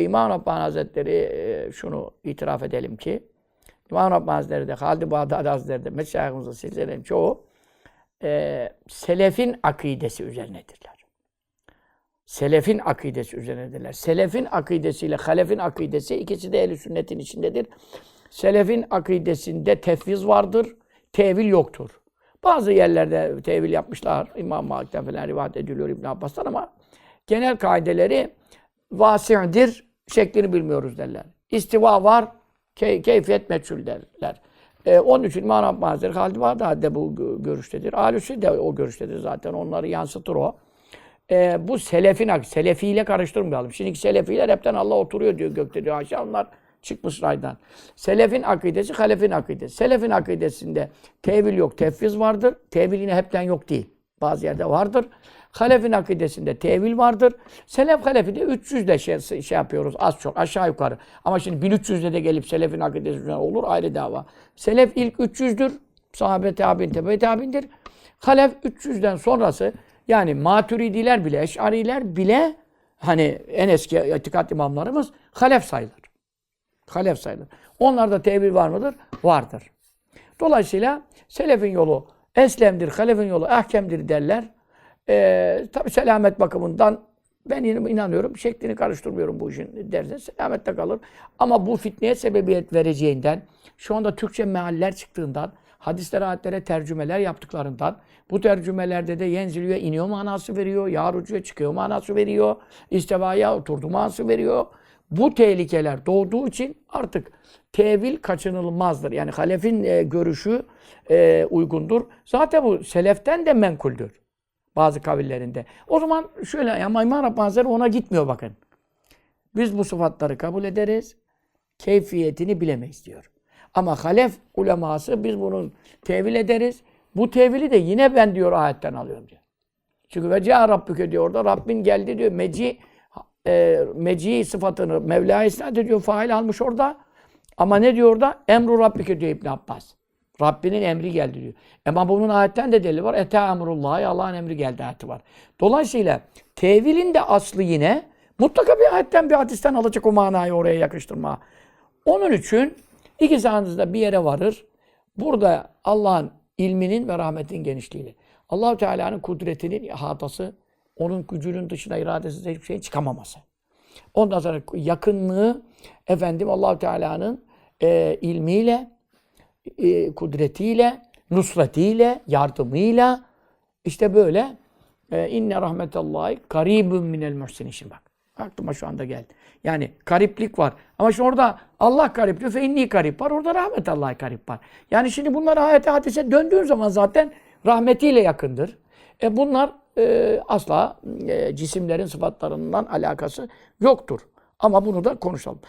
İmam Rabbani Hazretleri şunu itiraf edelim ki İmam Rabbani Hazretleri de Halid-i Bağdadi Hazretleri de Meşayihimizin silsilerin çoğu e, selefin akidesi üzerinedirler. Selefin akidesi üzerinedirler. Selefin akidesiyle halefin akidesi ikisi de ehl sünnetin içindedir. Selefin akidesinde tefviz vardır, tevil yoktur. Bazı yerlerde tevil yapmışlar. İmam Malik'ten falan rivayet ediliyor İbn Abbas'tan ama genel kaideleri vasi'dir, şeklini bilmiyoruz derler. İstiva var, key, keyfiyet meçhul derler. Ee, onun için Rabbani Hazretleri Halid Bağdadi de bu gö- görüştedir. Alüsü de o görüştedir zaten. Onları yansıtır o. Ee, bu selefin selefiyle karıştırmayalım. Şimdiki selefiler hepten Allah oturuyor diyor gökte diyor. Haşa onlar çıkmış raydan. Selefin akidesi, halefin akidesi. Selefin akidesinde tevil yok, tefviz vardır. Tevil yine hepten yok değil. Bazı yerde vardır. Halefin akidesinde tevil vardır. Selef halefi de 300 de şey, şey yapıyoruz az çok aşağı yukarı. Ama şimdi 1300'de de gelip selefin akidesi olur ayrı dava. Selef ilk 300'dür. Sahabe tabi'in, tebe tabi'indir. Halef 300'den sonrası yani maturidiler bile, eşariler bile hani en eski itikat imamlarımız halef sayılır. Halef sayılır. Onlarda tevil var mıdır? Vardır. Dolayısıyla selefin yolu eslemdir, halefin yolu ahkemdir derler. Ee, Tabi selamet bakımından ben in- inanıyorum, şeklini karıştırmıyorum bu işin derse selamette kalır. Ama bu fitneye sebebiyet vereceğinden, şu anda Türkçe mealler çıktığından, hadislere, ayetlere tercümeler yaptıklarından, bu tercümelerde de yenziliyor, iniyor manası veriyor, yağrucuya çıkıyor manası veriyor, istivaya oturdu manası veriyor. Bu tehlikeler doğduğu için artık tevil kaçınılmazdır. Yani halefin e, görüşü e, uygundur. Zaten bu seleften de menkuldür. Bazı kavillerinde. O zaman şöyle ama İmam Rabbani ona gitmiyor bakın. Biz bu sıfatları kabul ederiz. Keyfiyetini bilemeyiz diyor. Ama halef uleması biz bunun tevil ederiz. Bu tevili de yine ben diyor ayetten alıyorum diyor. Çünkü ve ca Rabbüke diyor orada Rabbin geldi diyor. Meci e, meci sıfatını Mevla'ya isnat ediyor. Fail almış orada. Ama ne diyor orada? Emru Rabbike diyor İbn Abbas. Rabbinin emri geldi diyor. Ama bunun ayetten de delili var. Ete emrullahi Allah'ın emri geldi ayeti var. Dolayısıyla tevilin de aslı yine mutlaka bir ayetten bir hadisten alacak o manayı oraya yakıştırma. Onun için ikisi arasında bir yere varır. Burada Allah'ın ilminin ve rahmetin genişliğiyle. Allahu Teala'nın kudretinin ihatası, onun gücünün dışına iradesiz hiçbir şeyin çıkamaması. Ondan sonra yakınlığı efendim Allahu Teala'nın e, ilmiyle, e, kudretiyle, nusretiyle, yardımıyla işte böyle e, inne rahmetallahi karibun minel muhsinin. Şimdi bak. Aklıma şu anda geldi. Yani kariplik var. Ama şimdi orada Allah karip diyor. Fe inni karip var. Orada rahmetallahi karip var. Yani şimdi bunlar ayete hadise döndüğün zaman zaten rahmetiyle yakındır. E bunlar e, asla e, cisimlerin sıfatlarından alakası yoktur. Ama bunu da konuşalım.